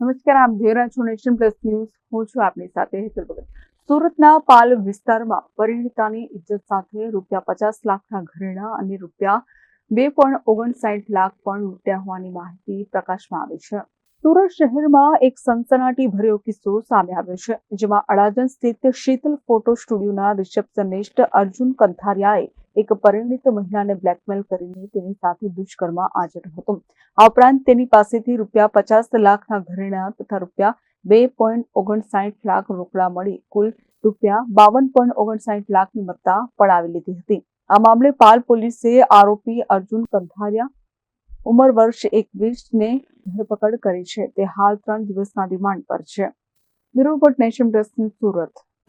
નમસ્કાર, આપ જોઈ રહ્યા છો નેશન પ્લસ ન્યૂઝ. હું છું આપની સાથે હેતલ ભગત. સુરતના પાલ વિસ્તારમાં પરિણીતાની ઇજ્જત સાથે રૂપિયા પચાસ લાખના ઘરેણા અને રૂપિયા બે પોઈન્ટ ઓગણસાઠ લાખ પણ લૂંટ્યા હોવાની માહિતી પ્રકાશમાં આવી છે. સુરત શહેરમાં એક સનસનાટી ભર્યો કિસ્સો સામે આવ્યો છે, જેમાં અડાજણ સ્થિત શીતલ ફોટો સ્ટુડિયોના રિસેપ્શનિસ્ટ અર્જુન કંથારિયાએ એક પરિણીત મહિલાને બ્લેકમેલ કરીને તેની સાથે દુષ્કર્મ આચર્યો હતો. આ ઉપરાંત તેની પાસેથી રૂપિયા પચાસ લાખના ઘરેણા તથા રૂપિયા બે પોઈન્ટ ઓગણસાઠ લાખ રોકડા મળી, કુલ રૂપિયા બાવન પોઈન્ટ ઓગણસાઠ લાખની મત્તા પડાવી લીધી હતી. આ મામલે પાલ પોલીસે આરોપી અર્જુન કંથારિયા, ઉંમર વર્ષ એકવીસને ધરપકડ કરી છે. તે હાલ ત્રણ દિવસના રિમાન્ડ પર છે. Bureau nation plus Surat.